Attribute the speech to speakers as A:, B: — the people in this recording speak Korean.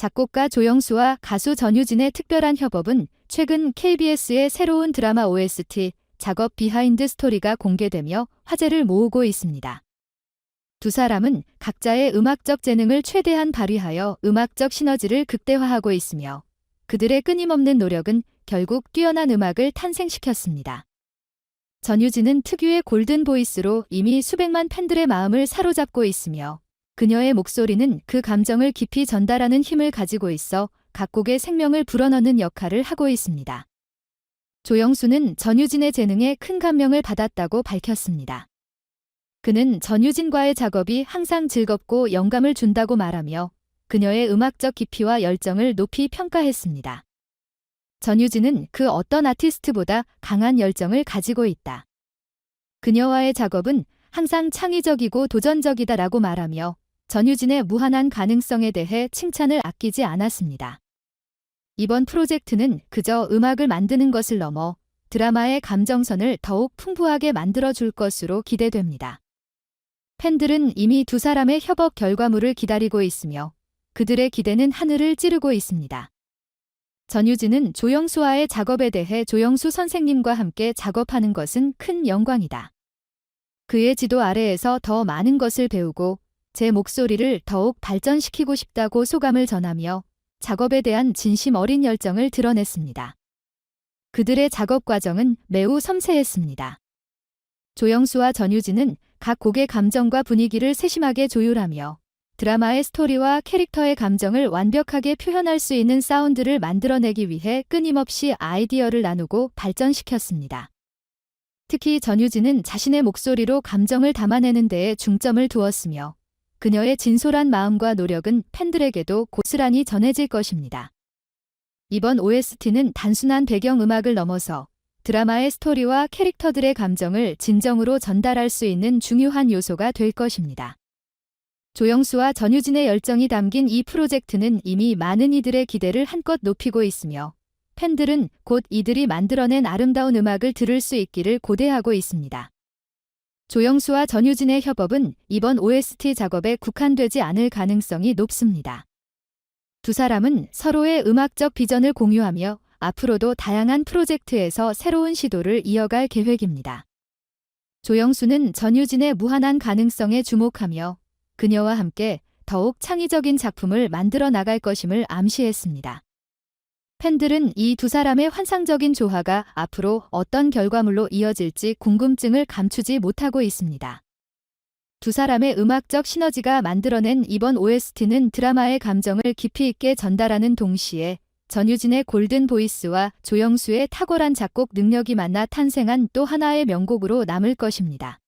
A: 작곡가 조영수와 가수 전유진의 특별한 협업은 최근 KBS의 새로운 드라마 OST 작업 비하인드 스토리가 공개되며 화제를 모으고 있습니다. 두 사람은 각자의 음악적 재능을 최대한 발휘하여 음악적 시너지를 극대화하고 있으며 그들의 끊임없는 노력은 결국 뛰어난 음악을 탄생시켰습니다. 전유진은 특유의 골든 보이스로 이미 수백만 팬들의 마음을 사로잡고 있으며 그녀의 목소리는 그 감정을 깊이 전달하는 힘을 가지고 있어 각곡의 생명을 불어넣는 역할을 하고 있습니다. 조영수는 전유진의 재능에 큰 감명을 받았다고 밝혔습니다. 그는 전유진과의 작업이 항상 즐겁고 영감을 준다고 말하며 그녀의 음악적 깊이와 열정을 높이 평가했습니다. 전유진은 그 어떤 아티스트보다 강한 열정을 가지고 있다. 그녀와의 작업은 항상 창의적이고 도전적이다라고 말하며 전유진의 무한한 가능성에 대해 칭찬을 아끼지 않았습니다. 이번 프로젝트는 그저 음악을 만드는 것을 넘어 드라마의 감정선을 더욱 풍부하게 만들어 줄 것으로 기대됩니다. 팬들은 이미 두 사람의 협업 결과물을 기다리고 있으며 그들의 기대는 하늘을 찌르고 있습니다. 전유진은 조영수와의 작업에 대해 조영수 선생님과 함께 작업하는 것은 큰 영광이다. 그의 지도 아래에서 더 많은 것을 배우고 제 목소리를 더욱 발전시키고 싶다고 소감을 전하며 작업에 대한 진심 어린 열정을 드러냈습니다. 그들의 작업 과정은 매우 섬세했습니다. 조영수와 전유진은 각 곡의 감정과 분위기를 세심하게 조율하며 드라마의 스토리와 캐릭터의 감정을 완벽하게 표현할 수 있는 사운드를 만들어내기 위해 끊임없이 아이디어를 나누고 발전시켰습니다. 특히 전유진은 자신의 목소리로 감정을 담아내는 데에 중점을 두었으며 그녀의 진솔한 마음과 노력은 팬들에게도 고스란히 전해질 것입니다. 이번 OST는 단순한 배경음악을 넘어서 드라마의 스토리와 캐릭터들의 감정을 진정으로 전달할 수 있는 중요한 요소가 될 것입니다. 조영수와 전유진의 열정이 담긴 이 프로젝트는 이미 많은 이들의 기대를 한껏 높이고 있으며 팬들은 곧 이들이 만들어낸 아름다운 음악을 들을 수 있기를 고대하고 있습니다. 조영수와 전유진의 협업은 이번 OST 작업에 국한되지 않을 가능성이 높습니다. 두 사람은 서로의 음악적 비전을 공유하며 앞으로도 다양한 프로젝트에서 새로운 시도를 이어갈 계획입니다. 조영수는 전유진의 무한한 가능성에 주목하며 그녀와 함께 더욱 창의적인 작품을 만들어 나갈 것임을 암시했습니다. 팬들은 이 두 사람의 환상적인 조화가 앞으로 어떤 결과물로 이어질지 궁금증을 감추지 못하고 있습니다. 두 사람의 음악적 시너지가 만들어낸 이번 OST는 드라마의 감정을 깊이 있게 전달하는 동시에 전유진의 골든 보이스와 조영수의 탁월한 작곡 능력이 만나 탄생한 또 하나의 명곡으로 남을 것입니다.